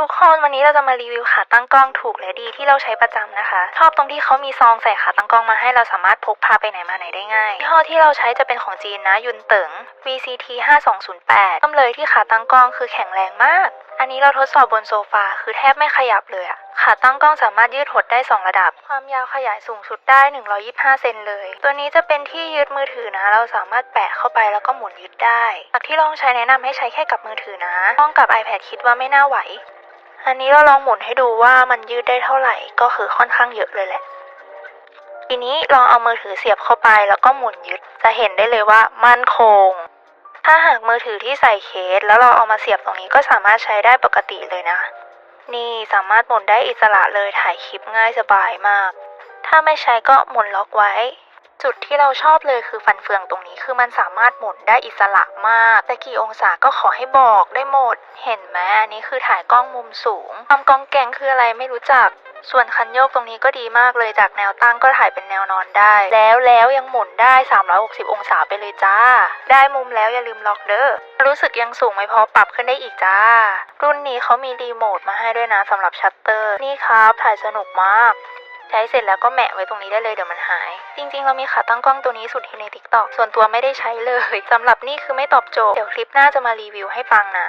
ทุกคนวันนี้เราจะมารีวิวขาตั้งกล้องถูกและดีที่เราใช้ประจำนะคะ ชอบตรงที่เขามีซองใส่ขาตั้งกล้องมาให้เราสามารถพกพาไปไหนมาไหนได้ง่ายยี่ห้อที่เราใช้จะเป็นของจีนนะยุนเติง VCT 5208ต้มเลยที่ขาตั้งกล้องคือแข็งแรงมาก อันนี้เราทดสอบบนโซฟาคือแทบไม่ขยับเลยอะขาตั้งกล้องสามารถยืดหดได้ 2 ระดับ ความยาวขยายสูงสุดได้ 125 เซนเลย ตัวนี้จะเป็นที่ยึดมือถือนะ เราสามารถแปะเข้าไปแล้วก็หมุนยึดได้จากที่ลองใช้แนะนำให้ใช้แค่กับมือถือนะกล้องกับ iPad คิดว่าไม่น่าไหว อันนี้เราลองหมุนให้ดูว่ามันยืดได้เท่าไหร่ก็คือค่อนข้างเยอะเลยแหละ ทีนี้ลองเอามือถือเสียบเข้าไปแล้วก็หมุนยึด จะเห็นได้เลยว่ามั่นคง ถ้าหากมือถือที่ใส่เคส แล้วเราเอามาเสียบตรงนี้ก็สามารถใช้ได้ปกติเลยนะ นี่สามารถหมุนได้อิสระเลยถ่ายคลิปง่ายสบายมาก ถ้าไม่ใช้ก็หมุนล็อกไว้ จุดที่เราชอบเลยคือฟันเฟืองตรงนี้คือมันสามารถหมุนได้อิสระมาก แต่กี่องศาก็ขอให้บอกได้หมด เห็นไหมอันนี้คือถ่ายกล้องมุมสูงความกองแกงคืออะไรไม่รู้จัก ส่วนคันโยกตรงนี้ก็ดีมากเลยจากแนวตั้งก็ถ่ายเป็นแนวนอนได้ แล้วแล้วยังหมุนได้ 360 องศาไปเลยจ้า ได้มุมแล้วอย่าลืมล็อกเด้อรู้สึกยังสูงไม่พอปรับขึ้นได้อีกจ้า รุ่นนี้เขามีรีโมทมาให้ด้วยนะสำหรับชัตเตอร์ นี่ครับถ่ายสนุกมาก ใช้เสร็จแล้วก็แหมะไว้ตรงนี้ได้เลยเดี๋ยวมันหาย จริง ๆ เรามีขาตั้งกล้องตัวนี้สุดที่ในทิกตอกส่วนตัวไม่ได้ใช้เลยสำหรับนี่คือไม่ตอบโจทย์เดี๋ยวคลิปหน้าจะมารีวิวให้ฟังนะ